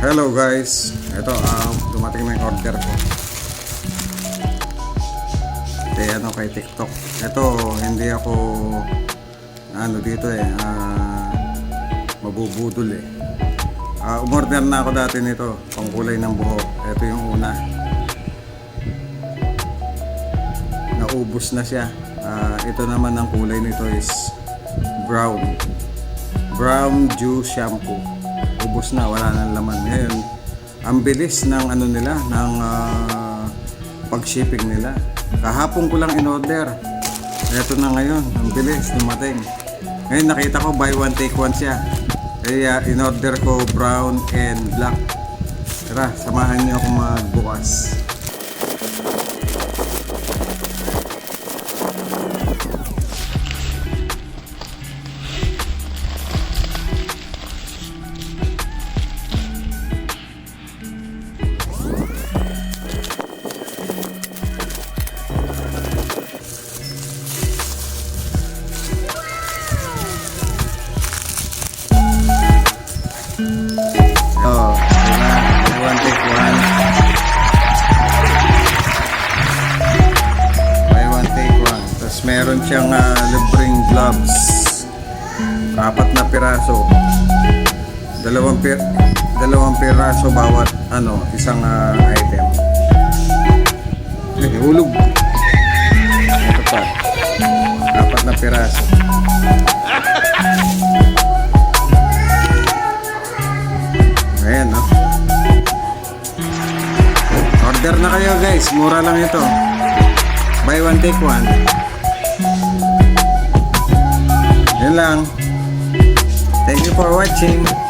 Hello guys, ito um, dumating na yung order ko. Kay ano kay TikTok. Ito hindi ako ano dito eh ah, mabubudol eh. Ah, umorder na ako dati nito, pangkulay ng buhok. Ito yung una. Naubos na siya. Ah, ito naman ang kulay nito is brown. Brown Dew Shampoo. Ubos na, wala nang laman. Ngayon, ang bilis ng ano nila, ng ah, pag-shipping nila. Kahapon ko lang in-order. Ito na ngayon, ang bilis, dumating. Ngayon nakita ko buy one take one siya. Kaya in-order ko brown and black. Tara, samahan niyo ako magbukas. Meron siyang ah, libreng gloves. Apat na piraso. Dalawang pir dalawang piraso bawat ano, isang ah, item. Ay, hulog. Ito pa. Apat na piraso. Ayan, no? Order na kayo, guys. Mura lang ito. Buy one, take one. Yun lang. Thank you for watching.